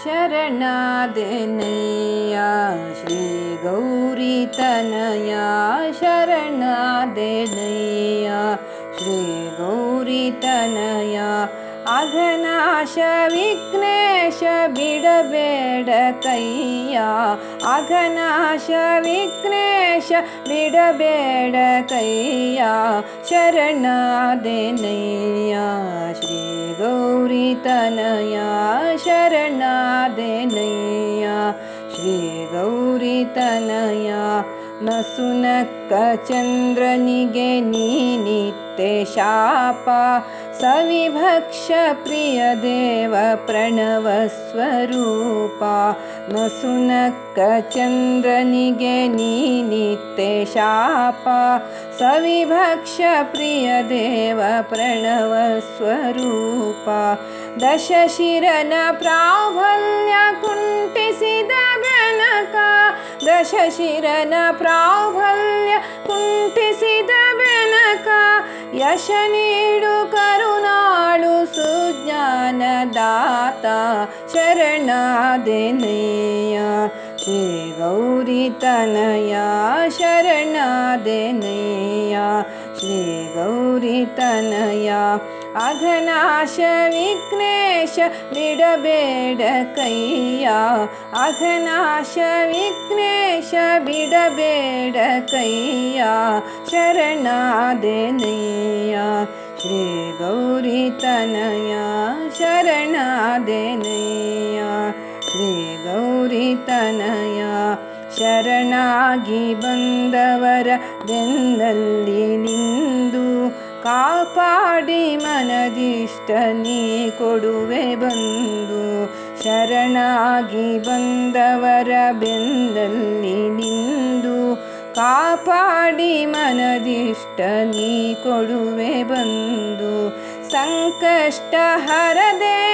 शरणादेनया श्रीगौरीतनया शरणादेनया श्रीगौरीतनया अघनाश विघ्नेश बिडबेडकय्या अघनाश विघ्नेश बिडबेडकय्या शरणादेनया श्रीगौरीतनया शरणादेनया श्रीगौरीतनया न सुनकचन्द्रनिगे नीनित्ते शापा। सविभक्ष प्रियदेव प्रणवस्वरूपा। न सुनकचन्द्रनिगे नीनित्ते शापा। सविभक्ष प्रियदेव प्रणवस्वरूपा। दशशिरन प्राभल्य कुण्टिसिद। बेनका दशशिरन प्राभल्य कुण्टिसिद बेनका यश नीडु करुणाळु सुज्ञानदाता शरणादेनया श्रीगौरीतनया अघनाश वनेश बिडबेडकया। अघनाश वनेश बिडबेडकया। शरणादे नया। श्री गौरि तनया। शरणदनया श्री गौरि तनया। शरणी बवर वि ಕಾಪಾಡಿ ಮನದಿಷ್ಟ ನೀ ಕೊಡುವೆ ಬಂದು, ಶರಣಾಗಿ ಬಂದವರ ಬೆಂದಲ್ಲಿ ನಿಂದು. ಕಾಪಾಡಿ ಮನದಿಷ್ಟ ನೀ ಕೊಡುವೆ ಬಂದು, ಸಂಕಷ್ಟ ಹರದೇವ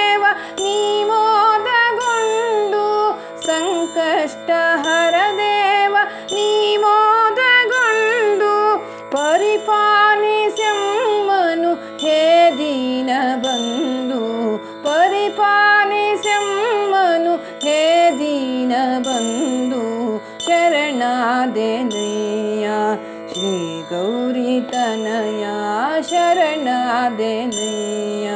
ಶರಣಾದೇನಯ್ಯ? ಶ್ರೀ ಗೌರಿ ತನಯ ಶರಣಾದೇನಯ್ಯ?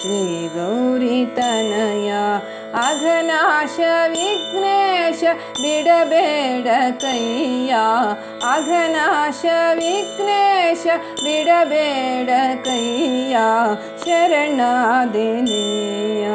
ಶ್ರೀ ಗೌರಿ ತನಯ ಅಘನಾಶ ವಿಘ್ನೇಶ ಬಿಡಬೇಡ ಕೈಯ. ಅಘನಾಶ ವಿಘ್ನೇಶ ಬಿಡಬೇಡ ಕೈಯ. ಶರಣಾದೇನೆಯ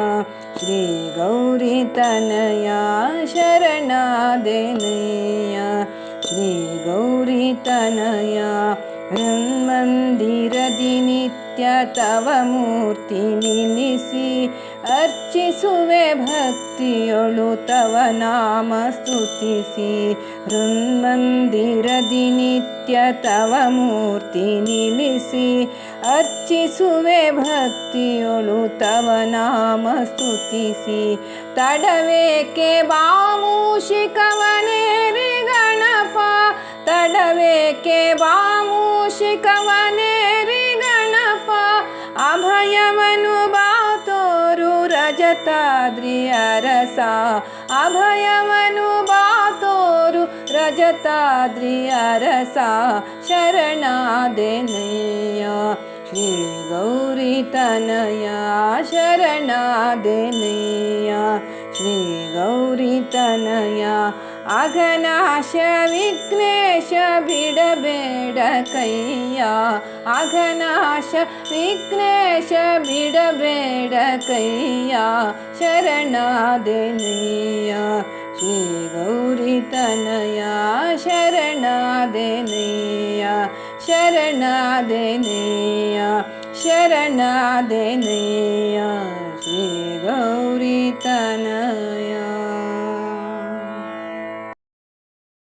श्रीगौरीतनया शरणादेनया। श्रीगौरीतनया शरणादिनया ನಿತ್ಯ ತವ ಮೂರ್ತಿ ನಿಲ್ಲಿಸಿ, ಅರ್ಚಿಸುವೆ ಭಕ್ತಿಯೊಳು ತವ ನಾಮ ಸ್ತುತಿಸಿ. ಹೃನ್ಮಂದಿರದಿ ನಿತ್ಯ ತವ ಮೂರ್ತಿ ನಿಲ್ಲಿಸಿ, ಅರ್ಚಿಸುವೆ ಭಕ್ತಿಯೊಳು ತವ ನಾಮ ಸ್ತುತಿಸಿ. ತಡವೇಕೆ ಬಾಮೂಷಿಕವನೇರಿ रजता द्रियरसा अभयमनुबातोरु रजता द्रियरसा शरणा दया श्री गौरि ಗೌರಿತನಯ ಶರಣಾದೆನೆಯ ಶ್ರೀ ಗೌರಿತನಯ ಅಘನಾಶ ವಿಘ್ನೇಶ ಬಿಡಬೇಡ ಕೈಯ ಅಘನಾಶ ವಿಘ್ನೇಶ ಬಿಡಬೇಡ ಕೈಯ ಶರಣಾದೆನೆಯ ಶ್ರೀ ಗೌರಿತನಯ ಶರಣಾದೆನೆಯ ಶರಣಾದೆನೆಯ ಶರಣಾದೆನೆಯ